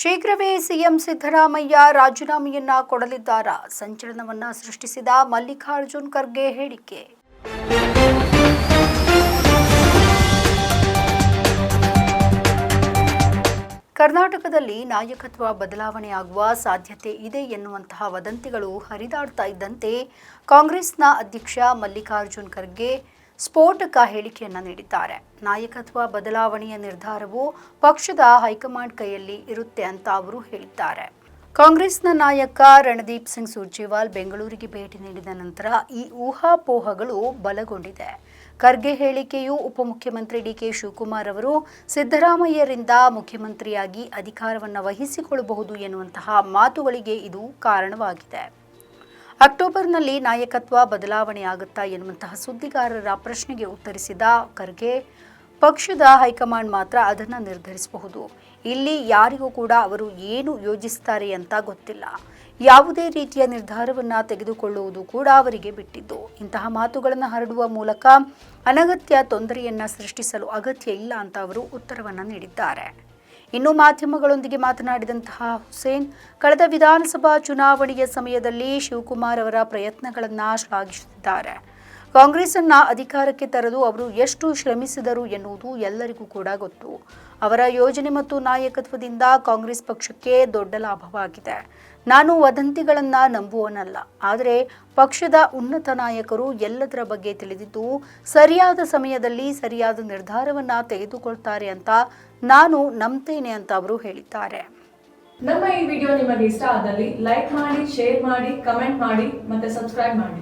ಶೀಘ್ರವೇ ಸಿಎಂ ಸಿದ್ದರಾಮಯ್ಯ ರಾಜೀನಾಮೆಯನ್ನ ಕೊಡಲಿದ್ದಾರ? ಸಂಚಲನವನ್ನ ಸೃಷ್ಟಿಸಿದ ಮಲ್ಲಿಕಾರ್ಜುನ್ ಖರ್ಗೆ ಹೇಳಿಕೆ. ಕರ್ನಾಟಕದಲ್ಲಿ ನಾಯಕತ್ವ ಬದಲಾವಣೆಯಾಗುವ ಸಾಧ್ಯತೆ ಇದೆ ಎನ್ನುವಂತಹ ವದಂತಿಗಳು ಹರಿದಾಡ್ತಾ ಇದ್ದಂತೆ ಕಾಂಗ್ರೆಸ್ನ ಅಧ್ಯಕ್ಷ ಮಲ್ಲಿಕಾರ್ಜುನ್ ಖರ್ಗೆ ಸ್ಫೋಟಕ ಹೇಳಿಕೆಯನ್ನು ನೀಡಿದ್ದಾರೆ. ನಾಯಕತ್ವ ಬದಲಾವಣೆಯ ನಿರ್ಧಾರವು ಪಕ್ಷದ ಹೈಕಮಾಂಡ್ ಕೈಯಲ್ಲಿ ಇರುತ್ತೆ ಅಂತ ಅವರು ಹೇಳಿದ್ದಾರೆ. ಕಾಂಗ್ರೆಸ್ನ ನಾಯಕ ರಣದೀಪ್ ಸಿಂಗ್ ಸುರ್ಜೇವಾಲ್ ಬೆಂಗಳೂರಿಗೆ ಭೇಟಿ ನೀಡಿದ ನಂತರ ಈ ಊಹಾಪೋಹಗಳು ಬಲಗೊಂಡಿದೆ. ಖರ್ಗೆ ಹೇಳಿಕೆಯು ಉಪಮುಖ್ಯಮಂತ್ರಿ ಡಿಕೆ ಶಿವಕುಮಾರ್ ಅವರು ಸಿದ್ದರಾಮಯ್ಯರಿಂದ ಮುಖ್ಯಮಂತ್ರಿಯಾಗಿ ಅಧಿಕಾರವನ್ನು ವಹಿಸಿಕೊಳ್ಳಬಹುದು ಎನ್ನುವಂತಹ ಮಾತುಗಳಿಗೆ ಇದು ಕಾರಣವಾಗಿದೆ. ಅಕ್ಟೋಬರ್ನಲ್ಲಿ ನಾಯಕತ್ವ ಬದಲಾವಣೆಯಾಗುತ್ತಾ ಎನ್ನುವಂತಹ ಸುದ್ದಿಗಾರರ ಪ್ರಶ್ನೆಗೆ ಉತ್ತರಿಸಿದ ಖರ್ಗೆ, ಪಕ್ಷದ ಹೈಕಮಾಂಡ್ ಮಾತ್ರ ಅದನ್ನು ನಿರ್ಧರಿಸಬಹುದು. ಇಲ್ಲಿ ಯಾರಿಗೂ ಕೂಡ ಅವರು ಏನು ಯೋಜಿಸ್ತಾರೆ ಅಂತ ಗೊತ್ತಿಲ್ಲ. ಯಾವುದೇ ರೀತಿಯ ನಿರ್ಧಾರವನ್ನು ತೆಗೆದುಕೊಳ್ಳುವುದು ಕೂಡ ಅವರಿಗೆ ಬಿಟ್ಟಿದ್ದು. ಇಂತಹ ಮಾತುಗಳನ್ನು ಹರಡುವ ಮೂಲಕ ಅನಗತ್ಯ ತೊಂದರೆಯನ್ನು ಸೃಷ್ಟಿಸಲು ಅಗತ್ಯ ಇಲ್ಲ ಅಂತ ಅವರು ಉತ್ತರವನ್ನು ನೀಡಿದ್ದಾರೆ. ಇನ್ನು ಮಾಧ್ಯಮಗಳೊಂದಿಗೆ ಮಾತನಾಡಿದಂತಹ ಹುಸೇನ್ ಕಳೆದ ವಿಧಾನಸಭಾ ಚುನಾವಣೆಯ ಸಮಯದಲ್ಲಿ ಶಿವಕುಮಾರ್ ಅವರ ಪ್ರಯತ್ನಗಳನ್ನು ಶ್ಲಾಘಿಸಿದ್ದಾರೆ ಕಾಂಗ್ರೆಸ್ ಅಧಿಕಾರಕ್ಕೆ ತರಲು ಅವರು ಎಷ್ಟು ಶ್ರಮಿಸಿದರು ಎನ್ನುವುದು ಎಲ್ಲರಿಗೂ ಕೂಡ ಗೊತ್ತು. ಅವರ ಯೋಜನೆ ಮತ್ತು ನಾಯಕತ್ವದಿಂದ ಕಾಂಗ್ರೆಸ್ ಪಕ್ಷಕ್ಕೆ ದೊಡ್ಡ ಲಾಭವಾಗಿದೆ. ನಾನು ವದಂತಿಗಳನ್ನ ನಂಬುವನಲ್ಲ. ಆದರೆ ಪಕ್ಷದ ಉನ್ನತ ನಾಯಕರು ಎಲ್ಲದರ ಬಗ್ಗೆ ತಿಳಿದಿದ್ದು, ಸರಿಯಾದ ಸಮಯದಲ್ಲಿ ಸರಿಯಾದ ನಿರ್ಧಾರವನ್ನ ತೆಗೆದುಕೊಳ್ತಾರೆ ಅಂತ ನಾನು ನಂಬ್ತೇನೆ ಅಂತ ಅವರು ಹೇಳಿದ್ದಾರೆ. ನಮ್ಮ ಈ ವಿಡಿಯೋ ನಿಮಗೆ ಇಷ್ಟ ಆದಲ್ಲಿ ಲೈಕ್ ಮಾಡಿ, ಶೇರ್ ಮಾಡಿ, ಕಮೆಂಟ್ ಮಾಡಿ ಮತ್ತೆ ಸಬ್ಸ್ಕ್ರೈಬ್ ಮಾಡಿ.